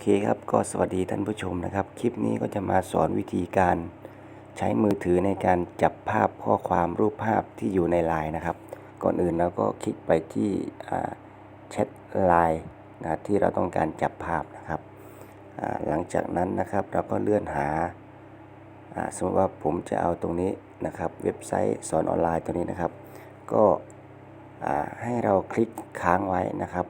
เคครับก็สวัสดีท่านผู้ชมนะครับ คลิปนี้ก็จะมาสอนวิธีการใช้มือถือในการจับภาพข้อความรูปภาพที่อยู่ในไลน์นะครับ ก่อนอื่นเราก็คลิกไปที่แชทไลน์นะที่เราต้องการจับภาพนะครับหลังจากนั้นนะครับเราก็เลื่อนหาสมมติว่าผมจะเอาตรงนี้นะครับ เว็บไซต์สอนออนไลน์ตัวนี้นะครับ ก็ให้เราคลิกค้างไว้นะครับ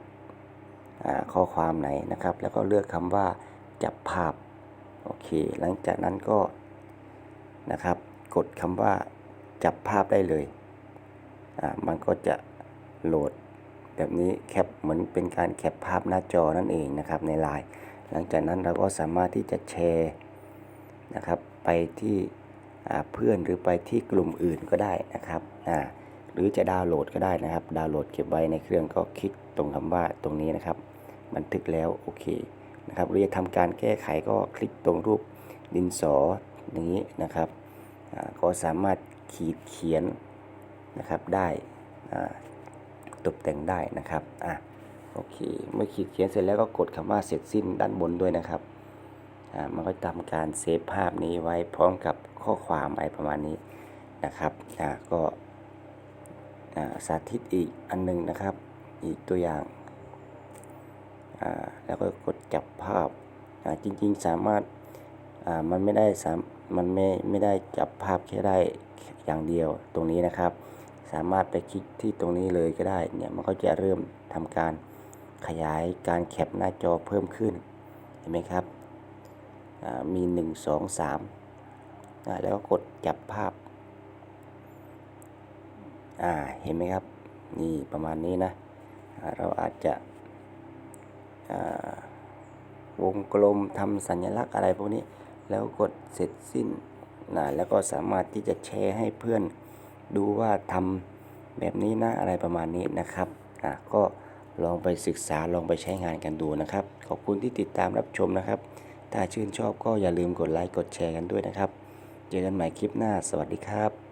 ข้อความไหนนะครับ แล้วก็เลือกคำว่าจับภาพโอเค หลังจากนั้นก็นะครับ กดคำว่าจับภาพได้เลยอ่ามันก็จะโหลดแบบนี้แคปเหมือนเป็นการแคปภาพหน้าจอนั่นเองนะครับในไลน์หลังจากนั้นเราก็สามารถที่จะแชร์นะครับ ไปที่เพื่อนหรือไปที่กลุ่มอื่นก็ได้นะครับอ่าหรือจะดาวน์โหลดก็ได้นะครับ ดาวน์โหลดเก็บไว้ในเครื่องก็คลิกตรงคำว่าตรงนี้นะครับ บันทึกแล้วโอเคนะครับหรือจะทำการแก้ไขก็คลิกตรงรูปดินสออย่างนี้นะครับก็สามารถขีดเขียนนะครับได้ตกแต่งได้นะครับอะโอเคเมื่อขีดเขียนเสร็จแล้วก็กดคำว่าเสร็จสิ้นด้านบนด้วยนะครับอ่ามันก็ทำการเซฟภาพนี้ไว้พร้อมกับข้อความอะไรประมาณนี้นะครับอ่าก็อ่าสาธิตอีกอันหนึงนะครับ อีกตัวอย่าง แล้วก็กดจับภาพาจริง ๆ สามารถามันไม่ได้สามมันไม่ไม่ได้จับภาพแค่ได้อย่างเดียวตรงนี้นะครับ สามารถไปคลิกที่ตรงนี้เลยก็ได้เนี่ยมันก็จะเริ่มทำการขยายการแคปหน้าจอเพิ่มขึ้นเห็นไหมครับมี 1 2 3อ่าแล้วก็กดจับภาพาเห็นไหมครับ นี่ประมาณนี้นะ เราอาจจะ วงกลมทำสัญลักษณ์อะไรพวกนี้ แล้วกดเสร็จสิ้นนะแล้วก็สามารถที่จะแชร์ให้เพื่อนดูว่าทำแบบนี้นะอะไรประมาณนี้นะครับอะก็ลองไปศึกษาลองไปใช้งานกันดูนะครับ ขอบคุณที่ติดตามรับชมนะครับ ถ้าชื่นชอบก็อย่าลืมกดไลค์กดแชร์กันด้วยนะครับ เจอกันใหม่คลิปหน้า สวัสดีครับ